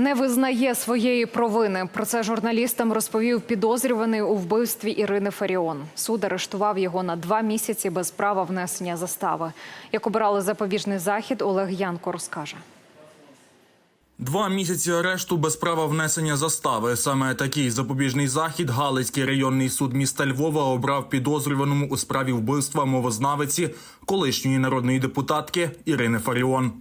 Не визнає своєї провини. Про це журналістам розповів підозрюваний у вбивстві Ірини Фаріон. Суд арештував його на два місяці без права внесення застави. Як обирали запобіжний захід, Олег Янко розкаже. Два місяці арешту без права внесення застави. Саме такий запобіжний захід Галицький районний суд міста Львова обрав підозрюваному у справі вбивства мовознавиці колишньої народної депутатки Ірини Фаріон.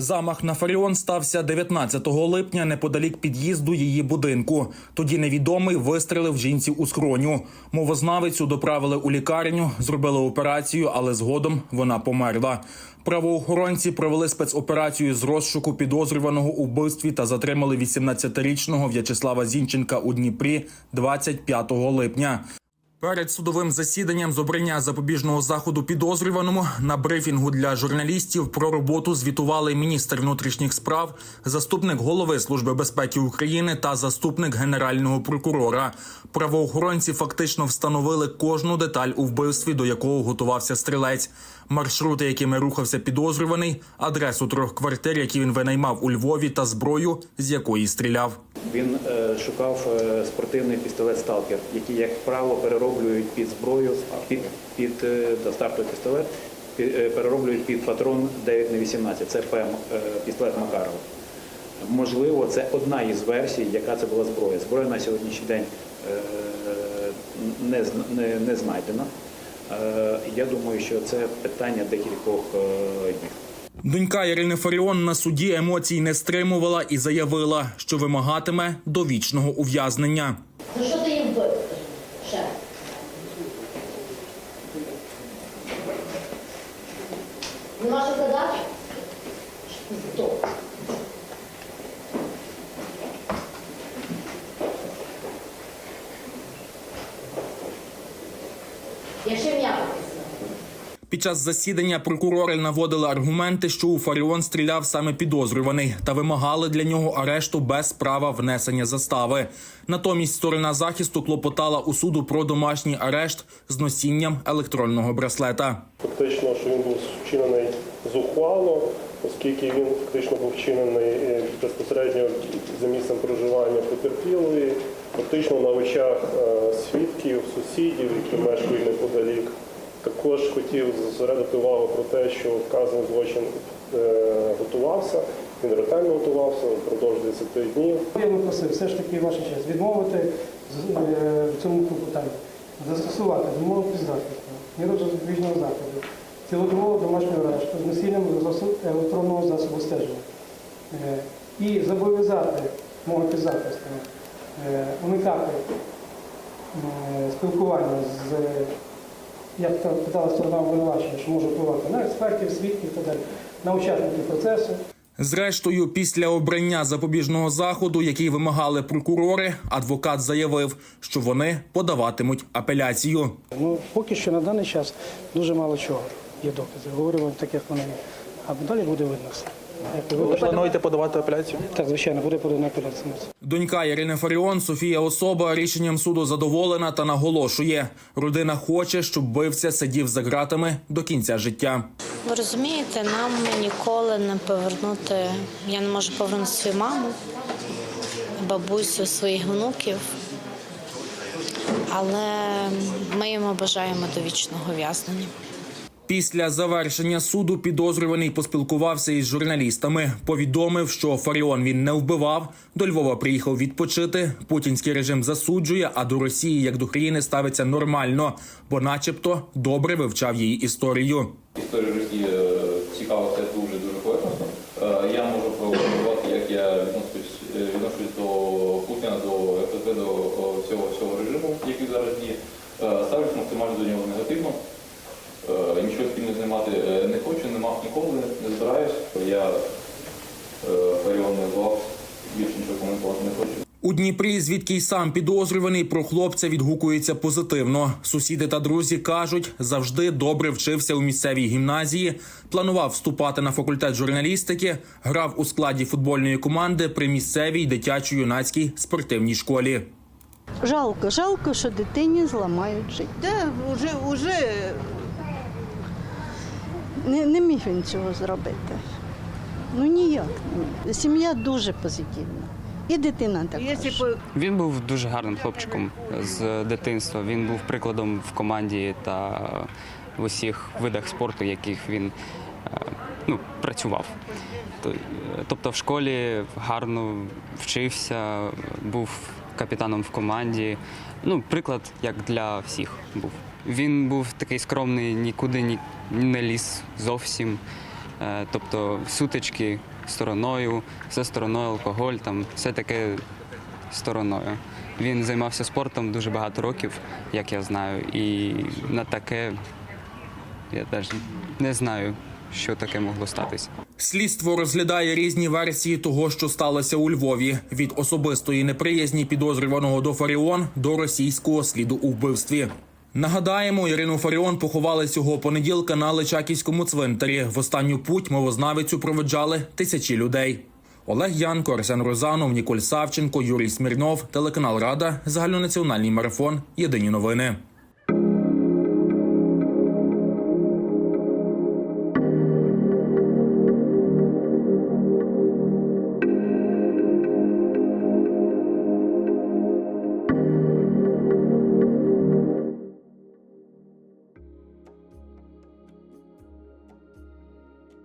Замах на Фаріон стався 19 липня неподалік під'їзду її будинку. Тоді невідомий вистрелив жінці у скроню. Мовознавицю доправили у лікарню, зробили операцію, але згодом вона померла. Правоохоронці провели спецоперацію з розшуку підозрюваного у вбивстві та затримали 18-річного В'ячеслава Зінченка у Дніпрі 25 липня. Перед судовим засіданням з обрання запобіжного заходу підозрюваному на брифінгу для журналістів про роботу звітували міністр внутрішніх справ, заступник голови служби безпеки України та заступник генерального прокурора. Правоохоронці фактично встановили кожну деталь у вбивстві, до якого готувався стрілець, маршрути, якими рухався підозрюваний, адресу трьох квартир, які він винаймав у Львові, та зброю, з якої стріляв. Він е, шукав е, спортивний пістолет Сталкер, який, як правило, перероблюють під зброю, під, під е, да, стартовий пістолет, пі- перероблюють під патрон 9 на 18 Це ПМ, пістолет Макарова. Можливо, це одна із версій, яка це була зброя. Зброя на сьогоднішній день не, не, не знайдена. Я думаю, що це питання декількох днів. Донька Ірини Фаріон на суді емоцій не стримувала і заявила, що вимагатиме довічного ув'язнення. За що ти їм вбив? Ще. Нема що казати? Хто? Я ще м'яко. Під час засідання прокурори наводили аргументи, що у Фаріон стріляв саме підозрюваний, та вимагали для нього арешту без права внесення застави. Натомість сторона захисту клопотала у суду про домашній арешт з носінням електронного браслета. Фактично, що він був вчинений зухвало, оскільки він фактично був вчинений е, безпосередньо за місцем проживання потерпілої, фактично на очах е, свідків, сусідів, які мешкають неподалік. Також хотів зосередити увагу про те, що вказаний злочин е, готувався, він ретельно готувався впродовж 10 днів. Я би просив все ж таки ваша честь відмовити е, в цьому клопотанні, застосувати вимогу під захисту, міру запобіжного заходу, цілодобового домашнього арешту з засоб- електронного засобу стеження. Е, І зобов'язати мого підзахисту уникати спілкування з, як та- питала сторона обвинувачення, що може впливати на експертів, свідків і так далі, на учасників процесу. Зрештою, після обрання запобіжного заходу, який вимагали прокурори, адвокат заявив, що вони подаватимуть апеляцію. Ну, поки що на даний час дуже мало чого є докази. Говоримо так, як вони. А далі буде видно Ви плануєте подавати апеляцію? Так, звичайно, буде подана апеляція. Донька Ірини Фаріон Софія Особа рішенням суду задоволена та наголошує, родина хоче, щоб вбивця сидів за ґратами до кінця життя. Ви розумієте, нам ніколи не повернути. Я не можу повернути свою маму, бабусю, своїх внуків. Але ми йому бажаємо довічного в'язнення. Після завершення суду підозрюваний поспілкувався із журналістами. Повідомив, що Фаріон він не вбивав. До Львова приїхав відпочити. Путінський режим засуджує, а до Росії як до країни ставиться нормально, бо, начебто, добре вивчав її історію. Історія Росії е, цікавиться дуже дуже поверхностно. Е, Я можу прокоментувати, як я е, відношусь до Путіна, до ФСБ, до о, всього режиму, який зараз діє. Ставлюсь максимально до нього негативно. Е, Нічого спільно знімати е, не хочу, не мав ніколи, не збираюсь. Я не більше нічого коментувати не хочу. У Дніпрі, звідки й сам підозрюваний, про хлопця відгукується позитивно. Сусіди та друзі кажуть, завжди добре вчився у місцевій гімназії, планував вступати на факультет журналістики, грав у складі футбольної команди при місцевій дитячо-юнацькій спортивній школі. Жалко, жалко, що дитині зламають життя. Да, уже, уже не, не міг він цього зробити. Ну ніяк. Сім'я дуже позитивна. І дитина також. Він був дуже гарним хлопчиком з дитинства. Він був прикладом в команді та в усіх видах спорту, яких він е, ну, працював. Тобто в школі гарно вчився, був капітаном в команді. Ну, приклад як для всіх був. Він був такий скромний, нікуди ні, не ліз зовсім. Е, Тобто сутички стороною, все стороною, алкоголь, там все таке стороною. Він займався спортом дуже багато років, як я знаю, і на таке я теж не знаю, що таке могло статися. Слідство розглядає різні версії того, що сталося у Львові: від особистої неприязні підозрюваного до Фаріон до російського сліду у вбивстві. Нагадаємо, Ірину Фаріон поховали цього понеділка на Личаківському цвинтарі. В останню путь мовознавицю проведжали тисячі людей. Олег Янко, Арсен Розанов, Ніколь Савченко, Юрій Смірнов, телеканал Рада, загальнонаціональний марафон. Єдині новини.